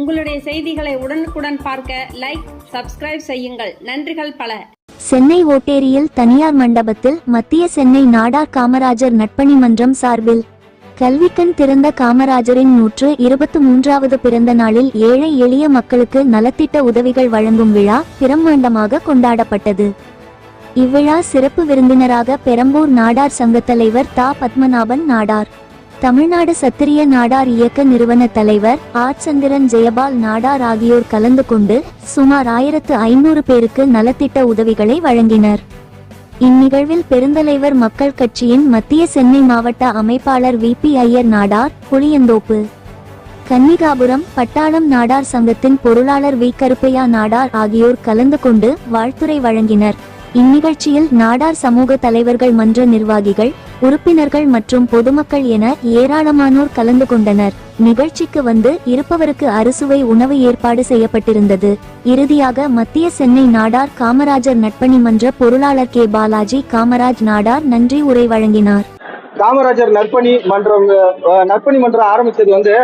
உங்களுடைய செய்திகளை உடனுக்குடன் பார்க்க லைக் சப்ஸ்கிரைப் செய்யுங்கள். நன்றிகள் பல. சென்னை ஓட்டேரியில் தனியார் மண்டபத்தில் மத்திய சென்னை நாடார் காமராஜர் நட்பணி மன்றம் சார்பில் கல்விக்கண் திறந்த காமராஜரின் நூற்று இருபத்து மூன்றாவது பிறந்த நாளில் ஏழை எளிய மக்களுக்கு நலத்திட்ட உதவிகள் வழங்கும் விழா பிரம்மாண்டமாக கொண்டாடப்பட்டது. இவ்விழா சிறப்பு விருந்தினராக பெரம்பூர் நாடார் சங்கத் தலைவர் தா. பத்மநாபன் நாடார். தமிழ்நாடு சத்திரிய நாடார் இயக்க நிறுவன தலைவர் ஆச்சந்திரன் ஜெயபால் நாடார் ஆகியோர் கலந்து கொண்டு சுமார் ஆயிரத்து ஐநூறு பேருக்கு நலத்திட்ட உதவிகளை வழங்கினர். இந்நிகழ்வில் பெருந்தலைவர் மக்கள் கட்சியின் மத்திய சென்னை மாவட்ட அமைப்பாளர் வி பி ஐயர் நாடார் புளியந்தோப்பு கன்னிகாபுரம் பட்டாளம் நாடார் சங்கத்தின் பொருளாளர் வி கருப்பையா நாடார் ஆகியோர் கலந்து கொண்டு வாழ்த்துரை வழங்கினர். இந்நிகழ்ச்சியில் நாடார் சமூக தலைவர்கள் மன்ற நிர்வாகிகள் உறுப்பினர்கள் மற்றும் பொதுமக்கள் என ஏராளமானோர் கலந்து கொண்டனர். நிகழ்ச்சிக்கு வந்து இருப்பவருக்கு அறுசுவை உணவு ஏற்பாடு செய்யப்பட்டிருந்தது. இறுதியாக மத்திய சென்னை நாடார் காமராஜர் நட்பணி மன்ற பொருளாளர் கே. பாலாஜி காமராஜ் நாடார் நன்றி உரை வழங்கினார். காமராஜர் நற்பணி மன்றம் நற்பணி மன்றம் ஆரம்பித்தது வந்து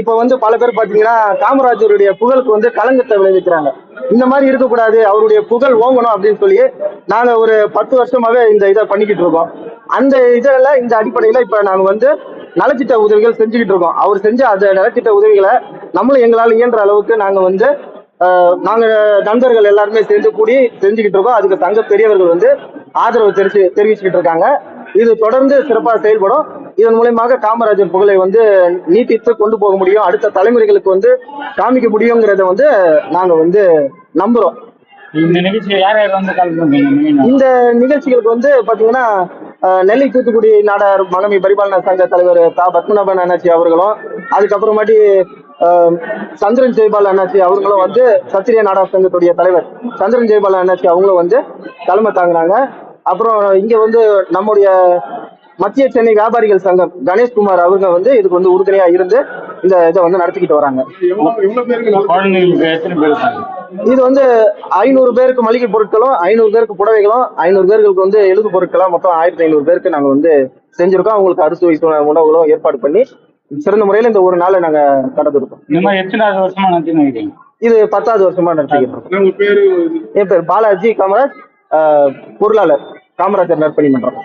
இப்ப வந்து பல பேர் பாத்தீங்கன்னா காமராஜருடைய புகழுக்கு வந்து களங்கத்தை விளைவிக்கிறாங்க. இந்த மாதிரி இருக்கக்கூடாது அவருடைய புகழ் ஓங்கணும் அப்படின்னு சொல்லி நாங்க ஒரு பத்து வருஷமாவே இந்த இதை பண்ணிக்கிட்டு இருக்கோம். அந்த இதில் இந்த அடிப்படையில இப்ப நாங்க வந்து நலத்திட்ட உதவிகள் செஞ்சுக்கிட்டு இருக்கோம். அவர் செஞ்ச அந்த நலத்திட்ட உதவிகளை நம்மளும் எங்களால் இயன்ற அளவுக்கு நாங்க வந்து நாங்க நண்பர்கள் எல்லாருமே சேர்ந்து கூடி செஞ்சுக்கிட்டு இருக்கோம். அதுக்கு தங்க பெரியவர்கள் வந்து ஆதரவு தெரிவிச்சு தெரிவிச்சுக்கிட்டு இருக்காங்க. இது தொடர்ந்து சிறப்பாக செயல்படும். இதன் மூலயமாக காமராஜர் புகழை வந்து நீட்டித்து கொண்டு போக முடியும். அடுத்த தலைமுறைகளுக்கு வந்து காமிக்க முடியுங்கிறத வந்து நாங்க வந்து நம்புறோம். இந்த நிகழ்ச்சிகளுக்கு வந்து பாத்தீங்கன்னா நெல்லை தூத்துக்குடி நாடார் மகமி பரிபாலன சங்க தலைவர் தா. பத்மநாபன் அண்ணாச்சி அவர்களும் அதுக்கப்புறமாட்டி சந்திரன் ஜெயபால் அண்ணாச்சி அவங்களும் வந்து சத்திரிய நாடார் சங்கத்துடைய தலைவர். சந்திரன் ஜெயபால் அண்ணாச்சி அவங்களும் வந்து தலைமை தாங்கினாங்க. அப்புறம் இங்க வந்து நம்முடைய மத்திய சென்னை வியாபாரிகள் சங்கம் கணேஷ்குமார் அவங்க வந்து இதுக்கு வந்து உறுதுணையா இருந்து இந்த இதை வந்து நடத்திக்கிட்டு வராங்க. இது வந்து ஐநூறு பேருக்கு மளிகை பொருட்களும் ஐநூறு பேருக்கு புடவைகளும் ஐநூறு பேருக்கு வந்து எழுது பொருட்களும் மொத்தம் ஆயிரத்தி ஐநூறு பேருக்கு நாங்க வந்து செஞ்சிருக்கோம். அவங்களுக்கு அறுசுவை உணவுகளும் ஏற்பாடு பண்ணி சிறந்த முறையில இந்த ஒரு நாளை நாங்க கடந்திருக்கோம். இது பத்தாவது வருஷமா நடத்திக்கிட்டு இருக்கோம். என் பேர் பாலாஜி காமராஜ் ஆஹ், பொருளாளர் காமராஜர் நற்பணி மன்றம்.